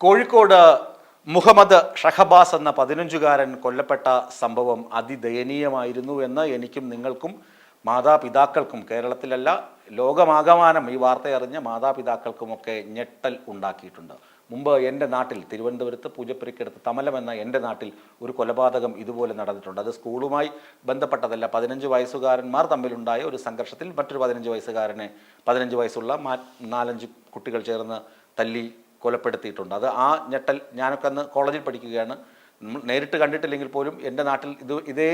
കോഴിക്കോട് മുഹമ്മദ് ഷഹബാസ് എന്ന പതിനഞ്ചുകാരൻ കൊല്ലപ്പെട്ട സംഭവം അതിദയനീയമായിരുന്നു എന്ന് എനിക്കും നിങ്ങൾക്കും മാതാപിതാക്കൾക്കും കേരളത്തിലല്ല ലോകമാകമാനം ഈ വാർത്തയറിഞ്ഞ മാതാപിതാക്കൾക്കുമൊക്കെ ഞെട്ടൽ ഉണ്ടാക്കിയിട്ടുണ്ട്. മുമ്പ് എന്റെ നാട്ടിൽ തിരുവനന്തപുരത്ത് പൂജപ്പുരയ്ക്കടുത്ത് തമലം എന്ന എന്റെ നാട്ടിൽ ഒരു കൊലപാതകം ഇതുപോലെ നടന്നിട്ടുണ്ട്. അത് സ്കൂളുമായി ബന്ധപ്പെട്ടതല്ല പതിനഞ്ച് വയസ്സുകാരന്മാർ തമ്മിലുണ്ടായ ഒരു സംഘർഷത്തിൽ മറ്റൊരു പതിനഞ്ച് വയസ്സുകാരനെ പതിനഞ്ച് വയസ്സുള്ള നാലഞ്ച് കുട്ടികൾ ചേർന്ന് തല്ലി കൊലപ്പെടുത്തിയിട്ടുണ്ട്. അത് ആ ഞെട്ടൽ ഞാനൊക്കെ അന്ന് കോളേജിൽ പഠിക്കുകയാണ്. നേരിട്ട് കണ്ടിട്ടില്ലെങ്കിൽ പോലും എന്റെ നാട്ടിൽ ഇത് ഇതേ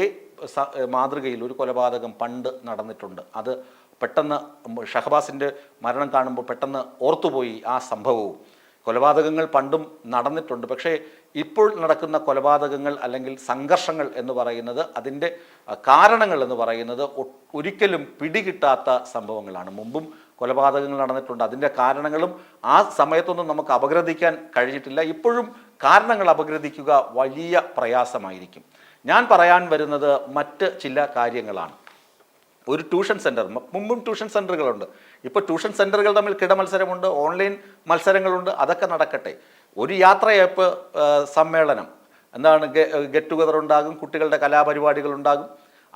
മാതൃകയിൽ ഒരു കൊലപാതകം പണ്ട് നടന്നിട്ടുണ്ട്. അത് പെട്ടെന്ന് ഷഹബാസിന്റെ മരണം കാണുമ്പോൾ പെട്ടെന്ന് ഓർത്തുപോയി ആ സംഭവവും. കൊലപാതകങ്ങൾ പണ്ടും നടന്നിട്ടുണ്ട്. പക്ഷേ ഇപ്പോൾ നടക്കുന്ന കൊലപാതകങ്ങൾ അല്ലെങ്കിൽ സംഘർഷങ്ങൾ എന്ന് പറയുന്നത് അതിന്റെ കാരണങ്ങൾ എന്ന് പറയുന്നത് ഒരിക്കലും പിടികിട്ടാത്ത സംഭവങ്ങളാണ്. മുമ്പും കൊലപാതകങ്ങൾ നടന്നിട്ടുണ്ട്. അതിന്റെ കാരണങ്ങളും ആ സമയത്തൊന്നും നമുക്ക് അപഗ്രഥിക്കാൻ കഴിഞ്ഞിട്ടില്ല. ഇപ്പോഴും കാരണങ്ങൾ അപഗ്രഥിക്കുക വലിയ പ്രയാസമായിരിക്കും. ഞാൻ പറയാൻ വരുന്നത് മറ്റ് ചില കാര്യങ്ങളാണ്. ഒരു ട്യൂഷൻ സെന്റർ മുമ്പും ട്യൂഷൻ സെന്ററുകളുണ്ട് ഇപ്പോൾ ട്യൂഷൻ സെന്ററുകൾ തമ്മിൽ കിടമത്സരമുണ്ട് ഓൺലൈൻ മത്സരങ്ങളുണ്ട് അതൊക്കെ നടക്കട്ടെ. ഒരു യാത്രയപ്പ് സമ്മേളനം. എന്താണ് ഗെറ്റ് ടുഗദർ ഉണ്ടാകും കുട്ടികളുടെ കലാപരിപാടികൾ ഉണ്ടാകും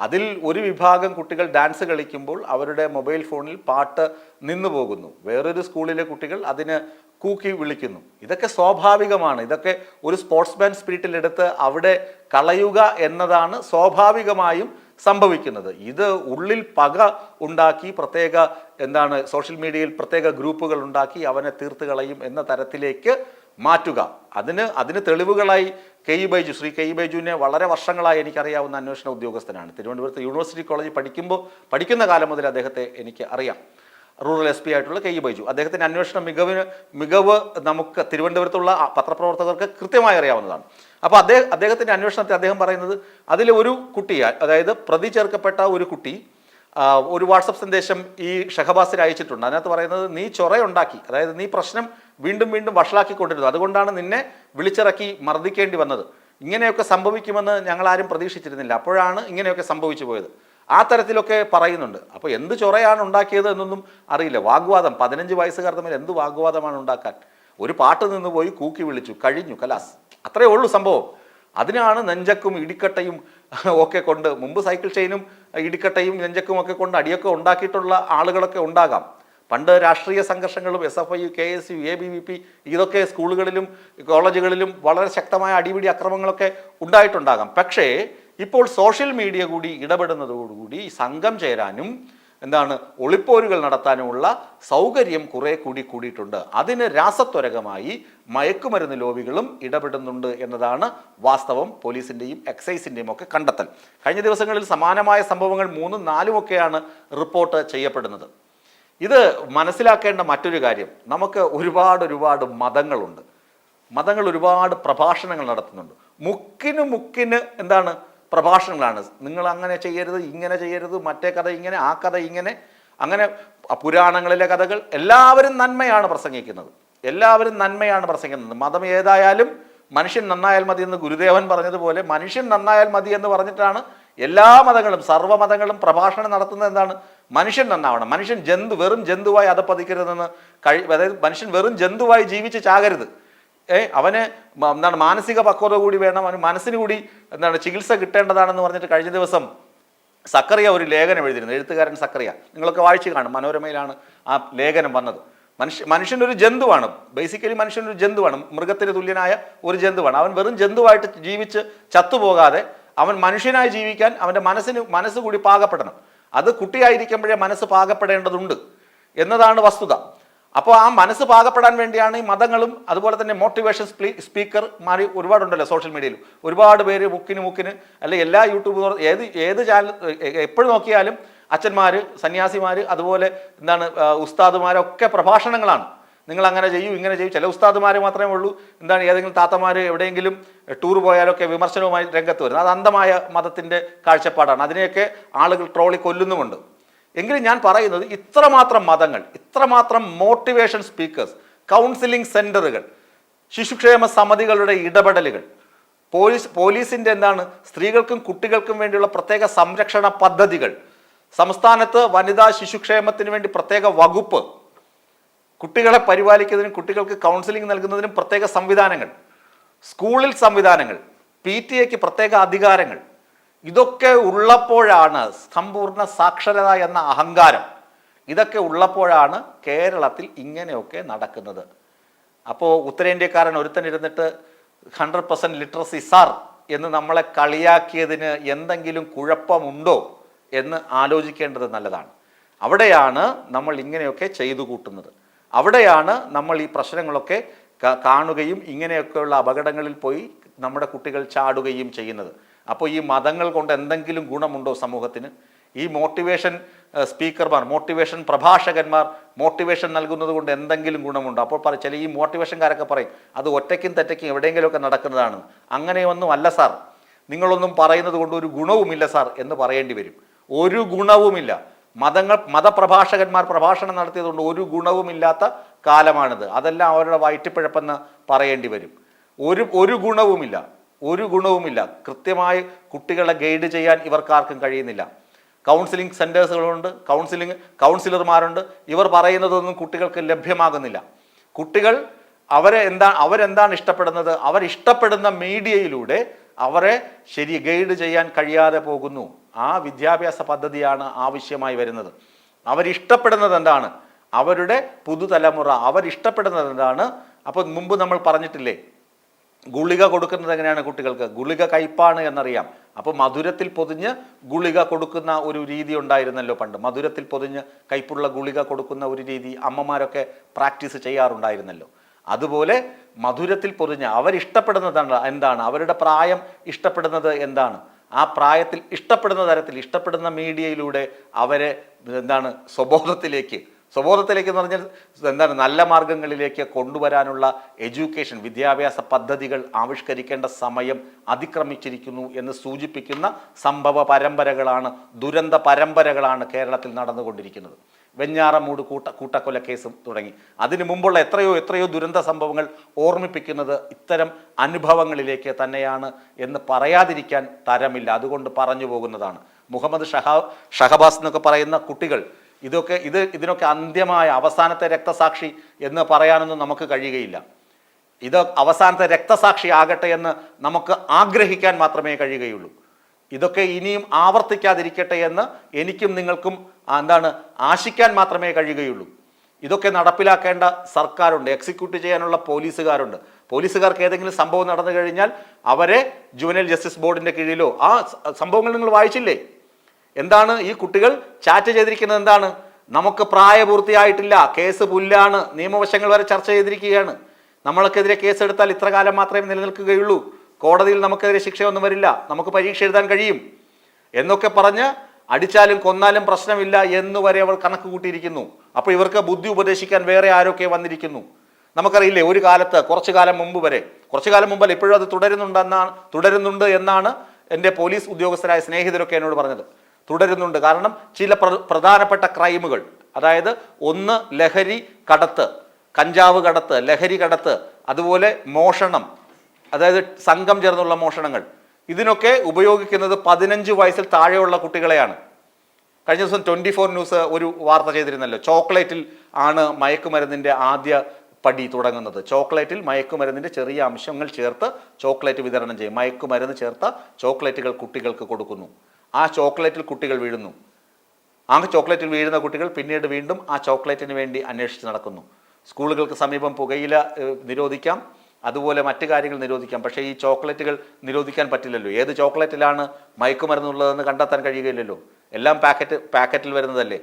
അതിൽ ഒരു വിഭാഗം കുട്ടികൾ ഡാൻസ് കളിക്കുമ്പോൾ അവരുടെ മൊബൈൽ ഫോണിൽ പാട്ട് നിന്നു പോകുന്നു. വേറൊരു സ്കൂളിലെ കുട്ടികൾ അതിന് കൂക്കി വിളിക്കുന്നു. ഇതൊക്കെ സ്വാഭാവികമാണ്. ഇതൊക്കെ ഒരു സ്പോർട്സ്മാൻ സ്പിരിറ്റിലെടുത്ത് അവിടെ കളയുക എന്നതാണ് സ്വാഭാവികമായും സംഭവിക്കുന്നത്. ഇത് ഉള്ളിൽ പക ഉണ്ടാക്കി പ്രത്യേക എന്താണ് സോഷ്യൽ മീഡിയയിൽ പ്രത്യേക ഗ്രൂപ്പുകൾ ഉണ്ടാക്കി അവനെ തീർത്ത് കളയും എന്ന തരത്തിലേക്ക് മാറ്റുക. അതിന് അതിന് തെളിവുകളായി K E Baiju Shri K E ബൈജുവിനെ വളരെ വർഷങ്ങളായി എനിക്കറിയാവുന്ന അന്വേഷണ ഉദ്യോഗസ്ഥനാണ്. തിരുവനന്തപുരത്ത് യൂണിവേഴ്സിറ്റി കോളേജിൽ പഠിക്കുമ്പോൾ പഠിക്കുന്ന കാലം മുതൽ അദ്ദേഹത്തെ എനിക്ക് അറിയാം. റൂറൽ എസ് പി ആയിട്ടുള്ള കെ ഇ ബൈജു. അദ്ദേഹത്തിന്റെ അന്വേഷണ മികവിന് മികവ് നമുക്ക് തിരുവനന്തപുരത്തുള്ള പത്രപ്രവർത്തകർക്ക് കൃത്യമായി അറിയാവുന്നതാണ്. അപ്പോൾ അദ്ദേഹം അദ്ദേഹത്തിന്റെ അന്വേഷണത്തെ അദ്ദേഹം പറയുന്നത് അതിലെ ഒരു കുട്ടിയാൽ അതായത് പ്രതി ചേർക്കപ്പെട്ട ഒരു കുട്ടി ഒരു വാട്സപ്പ് സന്ദേശം ഈ ഷഹബാസിന് അയച്ചിട്ടുണ്ട്. അതിനകത്ത് പറയുന്നത് നീ ചൊറയുണ്ടാക്കി അതായത് നീ പ്രശ്നം വീണ്ടും വീണ്ടും വഷളാക്കിക്കൊണ്ടിരുന്നു. അതുകൊണ്ടാണ് നിന്നെ വിളിച്ചിറക്കി മർദ്ദിക്കേണ്ടി വന്നത്. ഇങ്ങനെയൊക്കെ സംഭവിക്കുമെന്ന് ഞങ്ങൾ ആരും പ്രതീക്ഷിച്ചിരുന്നില്ല. അപ്പോഴാണ് ഇങ്ങനെയൊക്കെ സംഭവിച്ചു പോയത്. ആ തരത്തിലൊക്കെ പറയുന്നുണ്ട്. അപ്പോൾ എന്ത് ചൊറയാണ് ഉണ്ടാക്കിയത് എന്നൊന്നും അറിയില്ല. വാഗ്വാദം. പതിനഞ്ച് വയസ്സുകാർ തമ്മിൽ എന്ത് വാഗ്വാദമാണ് ഉണ്ടാക്കാൻ? ഒരു പാട്ട് നിന്ന് പോയി കൂക്കി വിളിച്ചു. കഴിഞ്ഞു. കലാസ് അത്രയേ ഉള്ളൂ സംഭവം. അതിനാണ് നെഞ്ചക്കും ഇടിക്കട്ടയും ഒക്കെ കൊണ്ട് മുമ്പ് സൈക്കിൾ ചെയിനും ഇടിക്കട്ടയും നെഞ്ചക്കും ഒക്കെ കൊണ്ട് അടിയൊക്കെ ഉണ്ടാക്കിയിട്ടുള്ള ആളുകളൊക്കെ ഉണ്ടാകാം. പണ്ട് രാഷ്ട്രീയ സംഘർഷങ്ങളും S F I K S U A B V P ഇതൊക്കെ സ്കൂളുകളിലും കോളേജുകളിലും വളരെ ശക്തമായ അടിപിടി അക്രമങ്ങളൊക്കെ ഉണ്ടായിട്ടുണ്ടാകാം. പക്ഷേ ഇപ്പോൾ സോഷ്യൽ മീഡിയ കൂടി ഇടപെടുന്നതോടുകൂടി സംഘം ചേരാനും എന്താണ് ഒളിപ്പോരുകൾ നടത്താനുമുള്ള സൗകര്യം കുറേ കൂടി കൂടിയിട്ടുണ്ട്. അതിന് രാസത്വരകമായി മയക്കുമരുന്ന് ലോബികളും ഇടപെടുന്നുണ്ട് എന്നതാണ് വാസ്തവം പോലീസിന്റെയും എക്സൈസിന്റെയും ഒക്കെ കണ്ടെത്തൽ. കഴിഞ്ഞ ദിവസങ്ങളിൽ സമാനമായ സംഭവങ്ങൾ മൂന്നും നാലും ഒക്കെയാണ് റിപ്പോർട്ട് ചെയ്യപ്പെടുന്നത്. ഇത് മനസ്സിലാക്കേണ്ട മറ്റൊരു കാര്യം. നമുക്ക് ഒരുപാട് ഒരുപാട് മതങ്ങളുണ്ട്. മതങ്ങൾ ഒരുപാട് പ്രഭാഷണങ്ങൾ നടത്തുന്നുണ്ട്. മുക്കിന് മുക്കിന് എന്താണ് പ്രഭാഷണങ്ങളാണ്. നിങ്ങൾ അങ്ങനെ ചെയ്യരുത് ഇങ്ങനെ ചെയ്യരുത് മറ്റേ കഥ ഇങ്ങനെ ആ കഥ ഇങ്ങനെ. അങ്ങനെ പുരാണങ്ങളിലെ കഥകൾ എല്ലാവരും നന്മയാണ് പ്രസംഗിക്കുന്നത്. എല്ലാവരും നന്മയാണ് പ്രസംഗിക്കുന്നത്. മതം ഏതായാലും മനുഷ്യൻ നന്നായാൽ മതി എന്ന് ഗുരുദേവൻ പറഞ്ഞതുപോലെ മനുഷ്യൻ നന്നായാൽ മതി എന്ന് പറഞ്ഞിട്ടാണ് എല്ലാ മതങ്ങളും സർവമതങ്ങളും പ്രഭാഷണം നടത്തുന്നത് എന്താണ്? മനുഷ്യൻ നന്നാവണം. മനുഷ്യൻ ജന്തു വെറും ജന്തുവായി അതപ്പതിക്കരുതെന്ന് കഴി അതായത് മനുഷ്യൻ വെറും ജന്തുവായി ജീവിച്ച് ചാകരുത്. ഏ അവന് എന്താണ് മാനസിക പക്വത കൂടി വേണം. അവന് മനസ്സിന് കൂടി എന്താണ് ചികിത്സ കിട്ടേണ്ടതാണെന്ന് പറഞ്ഞിട്ട് കഴിഞ്ഞ ദിവസം സക്കറിയ ഒരു ലേഖനം എഴുതിയിരുന്നു. എഴുത്തുകാരൻ സക്കറിയ. നിങ്ങളൊക്കെ വായിച്ചു കാണും. മനോരമയിലാണ് ആ ലേഖനം വന്നത്. മനുഷ്യ മനുഷ്യനൊരു ജന്തുവാണ്. ബേസിക്കലി മനുഷ്യനൊരു ജന്തുവാണ്. മൃഗത്തിന് തുല്യനായ ഒരു ജന്തുവാണ്. അവൻ വെറും ജന്തുവായിട്ട് ജീവിച്ച് ചത്തുപോകാതെ അവൻ മനുഷ്യനായി ജീവിക്കാൻ അവന്റെ മനസ്സിന് മനസ്സ് കൂടി പാകപ്പെടണം. അത് കുട്ടിയായിരിക്കുമ്പോഴേ മനസ്സ് പാകപ്പെടേണ്ടതുണ്ട്. എന്നതാണ് വസ്തുത. അപ്പോൾ ആ മനസ്സ് പാകപ്പെടാൻ വേണ്ടിയാണ് ഈ മതങ്ങളും അതുപോലെ തന്നെ മോട്ടിവേഷൻ സ്പീ സ്പീക്കർ മാറി ഒരുപാടുണ്ടല്ലോ സോഷ്യൽ മീഡിയയിൽ ഒരുപാട് പേര് മുക്കിന് മുക്കിന് അല്ലെ എല്ലാ യൂട്യൂബ് ഏത് ഏത് ചാനൽ എപ്പോഴും നോക്കിയാലും അച്ഛന്മാർ സന്യാസിമാർ അതുപോലെ എന്താണ് ഉസ്താദുമാരൊക്കെ പ്രഭാഷണങ്ങളാണ്. നിങ്ങൾ അങ്ങനെ ചെയ്യൂ ഇങ്ങനെ ചെയ്യൂ. ചില ഉസ്താദുമാർ മാത്രമേ ഉള്ളൂ. എന്താണ് ഏതെങ്കിലും താത്തമാർ എവിടെയെങ്കിലും ടൂർ പോയാലൊക്കെ വിമർശനവുമായി രംഗത്ത് വരുന്നത്. അത് അന്ധമായ മതത്തിന്റെ കാഴ്ചപ്പാടാണ്. അതിനെയൊക്കെ ആളുകൾ ട്രോളി കൊല്ലുന്നുമുണ്ട്. എങ്കിലും ഞാൻ പറയുന്നത് ഇത്രമാത്രം മതങ്ങൾ ഇത്രമാത്രം മോട്ടിവേഷൻ സ്പീക്കേഴ്സ് കൗൺസിലിംഗ് സെന്ററുകൾ ശിശുക്ഷേമ സമിതികളുടെ ഇടപെടലുകൾ പോലീസ് പോലീസിന്റെ എന്താണ് സ്ത്രീകൾക്കും കുട്ടികൾക്കും വേണ്ടിയുള്ള പ്രത്യേക സംരക്ഷണ പദ്ധതികൾ സംസ്ഥാനത്ത് വനിതാ ശിശുക്ഷേമത്തിന് വേണ്ടി പ്രത്യേക വകുപ്പ് കുട്ടികളെ പരിപാലിക്കുന്നതിനും കുട്ടികൾക്ക് കൗൺസിലിംഗ് നൽകുന്നതിനും പ്രത്യേക സംവിധാനങ്ങൾ സ്കൂളിൽ സംവിധാനങ്ങൾ പി ടി എക്ക് പ്രത്യേക അധികാരങ്ങൾ ഇതൊക്കെ ഉള്ളപ്പോഴാണ് സമ്പൂർണ സാക്ഷരത എന്ന അഹങ്കാരം. ഇതൊക്കെ ഉള്ളപ്പോഴാണ് കേരളത്തിൽ ഇങ്ങനെയൊക്കെ നടക്കുന്നത്. അപ്പോൾ ഉത്തരേന്ത്യക്കാരൻ ഒരുത്തനിരുന്നിട്ട് ഹൺഡ്രഡ് പെർസെന്റ് ലിറ്ററസി സാർ എന്ന് നമ്മളെ കളിയാക്കിയതിന് എന്തെങ്കിലും കുഴപ്പമുണ്ടോ എന്ന് ആലോചിക്കേണ്ടത് നല്ലതാണ്. അവിടെയാണ് നമ്മൾ ഇങ്ങനെയൊക്കെ ചെയ്തു കൂട്ടുന്നത്. അവിടെയാണ് നമ്മൾ ഈ പ്രശ്നങ്ങളൊക്കെ കാണുകയും ഇങ്ങനെയൊക്കെയുള്ള അപകടങ്ങളിൽ പോയി നമ്മുടെ കുട്ടികൾ ചാടുകയും ചെയ്യുന്നത്. അപ്പോൾ ഈ മതങ്ങൾ കൊണ്ട് എന്തെങ്കിലും ഗുണമുണ്ടോ സമൂഹത്തിന്? ഈ മോട്ടിവേഷൻ സ്പീക്കർമാർ മോട്ടിവേഷൻ പ്രഭാഷകന്മാർ മോട്ടിവേഷൻ നൽകുന്നത് കൊണ്ട് എന്തെങ്കിലും ഗുണമുണ്ടോ? അപ്പോൾ പറ ചില ഈ മോട്ടിവേഷൻകാരൊക്കെ പറയും അത് ഒറ്റയ്ക്കും തെറ്റയ്ക്കും എവിടെയെങ്കിലുമൊക്കെ നടക്കുന്നതാണ്. അങ്ങനെയൊന്നും അല്ല സാർ. നിങ്ങളൊന്നും പറയുന്നത് കൊണ്ട് ഒരു ഗുണവുമില്ല സാർ എന്ന് പറയേണ്ടി വരും. ഒരു ഗുണവുമില്ല. മതങ്ങൾ മതപ്രഭാഷകന്മാർ പ്രഭാഷണം നടത്തിയതുകൊണ്ട് ഒരു ഗുണവുമില്ലാത്ത കാലമാണിത്. അതെല്ലാം അവരുടെ വയറ്റിപ്പിഴപ്പെന്ന് പറയേണ്ടി വരും. ഒരു ഒരു ഗുണവുമില്ല. ഒരു ഗുണവുമില്ല. കൃത്യമായി കുട്ടികളെ ഗൈഡ് ചെയ്യാൻ ഇവർക്കാർക്കും കഴിയുന്നില്ല. കൗൺസിലിംഗ് സെന്റേഴ്സുകളുണ്ട് കൗൺസിലിംഗ് കൗൺസിലർമാരുണ്ട്. ഇവർ പറയുന്നതൊന്നും കുട്ടികൾക്ക് ലഭ്യമാകുന്നില്ല. കുട്ടികൾ അവരെ എന്താ അവരെന്താണ് ഇഷ്ടപ്പെടുന്നത്? അവരിഷ്ടപ്പെടുന്ന മീഡിയയിലൂടെ അവരെ ശരി ഗൈഡ് ചെയ്യാൻ കഴിയാതെ പോകുന്നു. ആ വിദ്യാഭ്യാസ പദ്ധതിയാണ് ആവശ്യമായി വരുന്നത്. അവരിഷ്ടപ്പെടുന്നത് എന്താണ്? അവരുടെ പുതുതലമുറ. അവരിഷ്ടപ്പെടുന്നത് എന്താണ്? അപ്പോൾ മുമ്പ് നമ്മൾ പറഞ്ഞിട്ടില്ലേ ഗുളിക കൊടുക്കുന്നത് എങ്ങനെയാണ് കുട്ടികൾക്ക്? ഗുളിക കയ്പാണ് എന്നറിയാം. അപ്പോൾ മധുരത്തിൽ പൊതിഞ്ഞ് ഗുളിക കൊടുക്കുന്ന ഒരു രീതി ഉണ്ടായിരുന്നല്ലോ പണ്ട്. മധുരത്തിൽ പൊതിഞ്ഞ് കയ്പുള്ള ഗുളിക കൊടുക്കുന്ന ഒരു രീതി അമ്മമാരൊക്കെ പ്രാക്ടീസ് ചെയ്യാറുണ്ടായിരുന്നല്ലോ. അതുപോലെ മധുരത്തിൽ പൊതിഞ്ഞ് അവരിഷ്ടപ്പെടുന്നത് എന്ത- എന്താണ്? അവരുടെ പ്രായം ഇഷ്ടപ്പെടുന്നത് എന്താണ്? ആ പ്രായത്തിൽ ഇഷ്ടപ്പെടുന്ന തരത്തിൽ ഇഷ്ടപ്പെടുന്ന മീഡിയയിലൂടെ അവരെ എന്താണ് സ്വബോധത്തിലേക്ക് സ്വബോധത്തിലേക്ക് എന്ന് പറഞ്ഞാൽ എന്താണ് നല്ല മാർഗങ്ങളിലേക്ക് കൊണ്ടുവരാനുള്ള എഡ്യൂക്കേഷൻ വിദ്യാഭ്യാസ പദ്ധതികൾ ആവിഷ്കരിക്കേണ്ട സമയം അതിക്രമിച്ചിരിക്കുന്നു എന്ന് സൂചിപ്പിക്കുന്ന സംഭവ പരമ്പരകളാണ് ദുരന്ത പരമ്പരകളാണ് കേരളത്തിൽ നടന്നുകൊണ്ടിരിക്കുന്നത്. വെഞ്ഞാറമൂട് കൂട്ട കൂട്ടക്കൊല കേസും തുടങ്ങി. അതിനു മുമ്പുള്ള എത്രയോ എത്രയോ ദുരന്ത സംഭവങ്ങൾ ഓർമ്മിപ്പിക്കുന്നത് ഇത്തരം അനുഭവങ്ങളിലേക്ക് തന്നെയാണ് എന്ന് പറയാതിരിക്കാൻ തരമില്ല. അതുകൊണ്ട് പറഞ്ഞു പോകുന്നതാണ്. മുഹമ്മദ് ഷഹാ ഷഹബാസ് എന്നൊക്കെ പറയുന്ന കുട്ടികൾ ഇതൊക്കെ ഇത് ഇതിനൊക്കെ അന്ത്യമായ അവസാനത്തെ രക്തസാക്ഷി എന്ന് പറയാനൊന്നും നമുക്ക് കഴിയുകയില്ല. ഇത് അവസാനത്തെ രക്തസാക്ഷി ആകട്ടെ എന്ന് നമുക്ക് ആഗ്രഹിക്കാൻ മാത്രമേ കഴിയുകയുള്ളൂ. ഇതൊക്കെ ഇനിയും ആവർത്തിക്കാതിരിക്കട്ടെ എന്ന് എനിക്കും നിങ്ങൾക്കും എന്താണ് ആശിക്കാൻ മാത്രമേ കഴിയുകയുള്ളൂ. ഇതൊക്കെ നടപ്പിലാക്കേണ്ട സർക്കാരുണ്ട് എക്സിക്യൂട്ട് ചെയ്യാനുള്ള പോലീസുകാരുണ്ട്. പോലീസുകാർക്ക് ഏതെങ്കിലും സംഭവം നടന്നു കഴിഞ്ഞാൽ അവരെ ജുവനൽ ജസ്റ്റിസ് ബോർഡിന്റെ കീഴിലോ ആ സംഭവങ്ങൾ നിങ്ങൾ വായിച്ചില്ലേ? എന്താണ് ഈ കുട്ടികൾ ചാറ്റ് ചെയ്തിരിക്കുന്നത് എന്താണ്? നമുക്ക് പ്രായപൂർത്തിയായിട്ടില്ല കേസ് പുല്ലാണ് നിയമവശങ്ങൾ വരെ ചർച്ച ചെയ്തിരിക്കുകയാണ്. നമ്മൾക്കെതിരെ കേസെടുത്താൽ ഇത്ര കാലം മാത്രമേ നിലനിൽക്കുകയുള്ളൂ. കോടതിയിൽ നമുക്കെതിരെ ശിക്ഷയൊന്നും വരില്ല. നമുക്ക് പരീക്ഷ എഴുതാൻ കഴിയും. എന്നൊക്കെ പറഞ്ഞ് അടിച്ചാലും കൊന്നാലും പ്രശ്നമില്ല എന്ന് വരെ അവർ കണക്ക് കൂട്ടിയിരിക്കുന്നു. അപ്പോൾ ഇവർക്ക് ബുദ്ധി ഉപദേശിക്കാൻ വേറെ ആരൊക്കെ വന്നിരിക്കുന്നു? നമുക്കറിയില്ലേ ഒരു കാലത്ത് കുറച്ചു കാലം മുമ്പ് വരെ. കുറച്ചു കാലം മുമ്പല്ല ഇപ്പോഴും അത് തുടരുന്നുണ്ടെന്നാണ് തുടരുന്നുണ്ട് എന്നാണ് എന്റെ പോലീസ് ഉദ്യോഗസ്ഥരായ സ്നേഹിതരൊക്കെ എന്നോട് പറഞ്ഞത്. തുടരുന്നുണ്ട്. കാരണം ചില പ്ര- പ്രധാനപ്പെട്ട ക്രൈമുകൾ അതായത് ഒന്ന് ലഹരി കടത്ത് കഞ്ചാവ് കടത്ത് ലഹരി കടത്ത് അതുപോലെ മോഷണം അതായത് സംഘം ചേർന്നുള്ള മോഷണങ്ങൾ. ഇതിനൊക്കെ ഉപയോഗിക്കുന്നത് പതിനഞ്ച് വയസ്സിൽ താഴെയുള്ള കുട്ടികളെയാണ്. കഴിഞ്ഞ ദിവസം ട്വന്റി ഫോർ ന്യൂസ് ഒരു വാർത്ത ചെയ്തിരുന്നല്ലോ ചോക്ലേറ്റിൽ ആണ് മയക്കുമരുന്നിന്റെ ആദ്യ പടി തുടങ്ങുന്നത്. ചോക്ലേറ്റിൽ മയക്കുമരുന്നിന്റെ ചെറിയ അംശങ്ങൾ ചേർത്ത് ചോക്ലേറ്റ് വിതരണം ചെയ്യും. മയക്കുമരുന്ന് ചേർത്ത ചോക്ലേറ്റുകൾ കുട്ടികൾക്ക് കൊടുക്കുന്നു. ആ ചോക്ലേറ്റിൽ കുട്ടികൾ വീഴുന്നു. ആ ചോക്ലേറ്റിൽ വീഴുന്ന കുട്ടികൾ പിന്നീട് വീണ്ടും ആ ചോക്ലേറ്റിന് വേണ്ടി അന്വേഷിച്ച് നടക്കുന്നു. സ്കൂളുകൾക്ക് സമീപം പുകയില നിരോധിക്കാം. അതുപോലെ മറ്റു കാര്യങ്ങൾ നിരോധിക്കാം. പക്ഷേ ഈ ചോക്ലേറ്റുകൾ നിരോധിക്കാൻ പറ്റില്ലല്ലോ. ഏത് ചോക്ലേറ്റിലാണ് മയക്കുമരുന്നുള്ളതെന്ന് കണ്ടെത്താൻ കഴിയുകയില്ലല്ലോ. എല്ലാം പാക്കറ്റ് പാക്കറ്റിൽ വരുന്നതല്ലേ.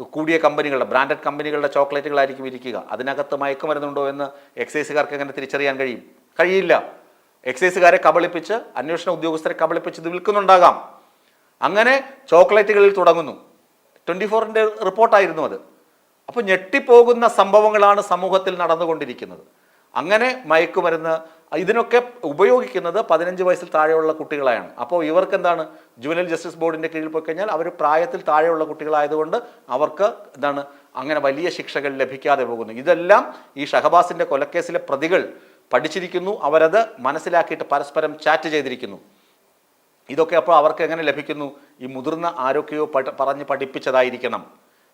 കൂടിയ കമ്പനികളുടെ ബ്രാൻഡഡ് കമ്പനികളുടെ ചോക്ലേറ്റുകളായിരിക്കും ഇരിക്കുക. അതിനകത്ത് മയക്കുമരുന്നുണ്ടോ എന്ന് എക്സൈസുകാർക്ക് എങ്ങനെ തിരിച്ചറിയാൻ കഴിയും? കഴിയില്ല. എക്സൈസുകാരെ കബളിപ്പിച്ച് അന്വേഷണ ഉദ്യോഗസ്ഥരെ കബളിപ്പിച്ച് ഇത് വിൽക്കുന്നുണ്ടാകാം. അങ്ങനെ ചോക്ലേറ്റുകളിൽ തുടങ്ങുന്നു. ട്വന്റി ഫോറിന്റെ റിപ്പോർട്ടായിരുന്നു അത്. അപ്പോൾ ഞെട്ടിപ്പോകുന്ന സംഭവങ്ങളാണ് സമൂഹത്തിൽ നടന്നുകൊണ്ടിരിക്കുന്നത്. അങ്ങനെ മയക്കുമരുന്ന് ഇതിനൊക്കെ ഉപയോഗിക്കുന്നത് പതിനഞ്ച് വയസ്സിൽ താഴെയുള്ള കുട്ടികളാണ് അപ്പോൾ ഇവർക്ക് എന്താണ് ജുവനൽ ജസ്റ്റിസ് ബോർഡിന്റെ കീഴിൽ പോയി കഴിഞ്ഞാൽ അവർ പ്രായത്തിൽ താഴെയുള്ള കുട്ടികളായതുകൊണ്ട് അവർക്ക് എന്താണ്? അങ്ങനെ വലിയ ശിക്ഷകൾ ലഭിക്കാതെ പോകുന്നു. ഇതെല്ലാം ഈ ഷഹബാസിന്റെ കൊലക്കേസിലെ പ്രതികൾ പഠിച്ചിരിക്കുന്നു. അവരത് മനസ്സിലാക്കിയിട്ട് പരസ്പരം ചാറ്റ് ചെയ്തിരിക്കുന്നു. ഇതൊക്കെ അപ്പോൾ അവർക്ക് എങ്ങനെ ലഭിക്കുന്നു? ഈ മുതിർന്ന ആരൊക്കെയോ പറഞ്ഞ് പഠിപ്പിച്ചതായിരിക്കണം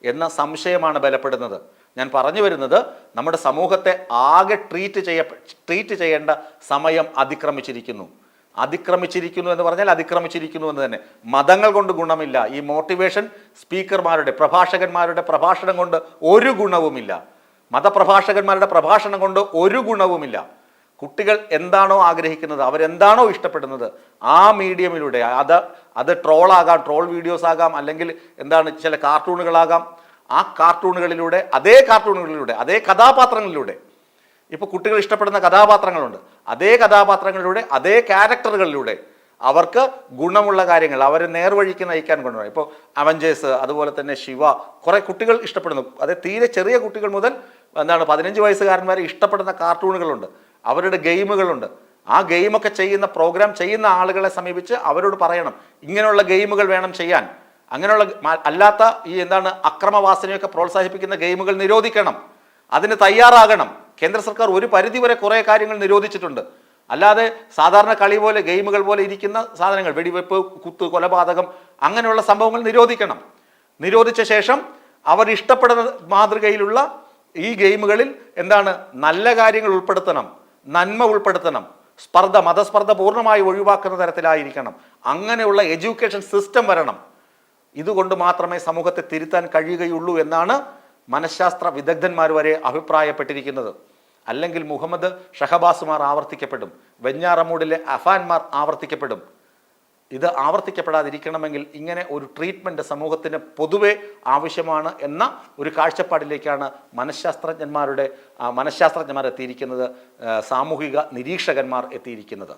എന്ന സംശയമാണ് ബലപ്പെടുന്നത്. ഞാൻ പറഞ്ഞു വരുന്നത് നമ്മുടെ സമൂഹത്തെ ആകെ ട്രീറ്റ് ചെയ്യ ട്രീറ്റ് ചെയ്യേണ്ട സമയം അതിക്രമിച്ചിരിക്കുന്നു. അതിക്രമിച്ചിരിക്കുന്നു എന്ന് പറഞ്ഞാൽ അതിക്രമിച്ചിരിക്കുന്നു എന്ന് തന്നെ. മതങ്ങൾ കൊണ്ട് ഗുണമില്ല. ഈ മോട്ടിവേഷൻ സ്പീക്കർമാരുടെ പ്രഭാഷകന്മാരുടെ പ്രഭാഷണം കൊണ്ട് ഒരു ഗുണവുമില്ല. മതപ്രഭാഷകന്മാരുടെ പ്രഭാഷണം കൊണ്ട് ഒരു ഗുണവുമില്ല. കുട്ടികൾ എന്താണോ ആഗ്രഹിക്കുന്നത് അവരെന്താണോ ഇഷ്ടപ്പെടുന്നത് ആ മീഡിയമിലൂടെ അത് അത് ട്രോളാകാം ട്രോൾ വീഡിയോസ് ആകാം അല്ലെങ്കിൽ എന്താണ് ചില കാർട്ടൂണുകളാകാം ആ കാർട്ടൂണുകളിലൂടെ അതേ കാർട്ടൂണുകളിലൂടെ അതേ കഥാപാത്രങ്ങളിലൂടെ ഇപ്പോൾ കുട്ടികൾ ഇഷ്ടപ്പെടുന്ന കഥാപാത്രങ്ങളുണ്ട് അതേ കഥാപാത്രങ്ങളിലൂടെ അതേ ക്യാരക്ടറുകളിലൂടെ അവർക്ക് ഗുണമുള്ള കാര്യങ്ങൾ അവരെ നേർവഴിക്ക് നയിക്കാൻ കൊണ്ടുവരണം. ഇപ്പോൾ അവഞ്ചേഴ്സ് അതുപോലെ തന്നെ ശിവ കുറേ കുട്ടികൾ ഇഷ്ടപ്പെടുന്നു. അതേ തീരെ ചെറിയ കുട്ടികൾ മുതൽ എന്താണ് പതിനഞ്ച് വയസ്സുകാരന്മാരെ ഇഷ്ടപ്പെടുന്ന കാർട്ടൂണുകളുണ്ട്. അവരുടെ ഗെയിമുകളുണ്ട്. ആ ഗെയിമൊക്കെ ചെയ്യുന്ന പ്രോഗ്രാം ചെയ്യുന്ന ആളുകളെ സമീപിച്ച് അവരോട് പറയണം. ഇങ്ങനെയുള്ള ഗെയിമുകൾ വേണം ചെയ്യാൻ. അങ്ങനെയുള്ള അല്ലാത്ത ഈ എന്താണ് അക്രമവാസനയൊക്കെ പ്രോത്സാഹിപ്പിക്കുന്ന ഗെയിമുകൾ നിരോധിക്കണം. അതിന് തയ്യാറാകണം. കേന്ദ്ര സർക്കാർ ഒരു പരിധിവരെ കുറേ കാര്യങ്ങൾ നിരോധിച്ചിട്ടുണ്ട്. അല്ലാതെ സാധാരണ കളി പോലെ ഗെയിമുകൾ പോലെ ഇരിക്കുന്ന സാധനങ്ങൾ വെടിവെപ്പ് കുത്ത് കൊലപാതകം അങ്ങനെയുള്ള സംഭവങ്ങൾ നിരോധിക്കണം. നിരോധിച്ച ശേഷം അവർ ഇഷ്ടപ്പെടുന്ന മാതൃകയിലുള്ള ഈ ഗെയിമുകളിൽ എന്താണ് നല്ല കാര്യങ്ങൾ ഉൾപ്പെടുത്തണം. നന്മ ഉൾപ്പെടുത്തണം. സ്പർദ്ധ മതസ്പർദ്ധ പൂർണമായി ഒഴിവാക്കുന്ന തരത്തിലായിരിക്കണം. അങ്ങനെയുള്ള എഡ്യൂക്കേഷൻ സിസ്റ്റം വരണം. ഇതുകൊണ്ട് മാത്രമേ സമൂഹത്തെ തിരുത്താൻ കഴിയുകയുള്ളൂ എന്നാണ് മനഃശാസ്ത്ര വിദഗ്ധന്മാർ വരെ അഭിപ്രായപ്പെട്ടിരിക്കുന്നത്. അല്ലെങ്കിൽ മുഹമ്മദ് ഷഹബാസുമാർ ആവർത്തിക്കപ്പെടും. വെഞ്ഞാറമൂടിലെ അഫാൻമാർ ആവർത്തിക്കപ്പെടും. ഇത് ആവർത്തിക്കപ്പെടാതിരിക്കണമെങ്കിൽ ഇങ്ങനെ ഒരു ട്രീറ്റ്മെന്റ് സമൂഹത്തിന് പൊതുവെ ആവശ്യമാണ് എന്ന ഒരു കാഴ്ചപ്പാടിലേക്കാണ് മനഃശാസ്ത്രജ്ഞന്മാരുടെ മനഃശാസ്ത്രജ്ഞന്മാർ എത്തിയിരിക്കുന്നത് സാമൂഹിക നിരീക്ഷകന്മാർ എത്തിയിരിക്കുന്നത്.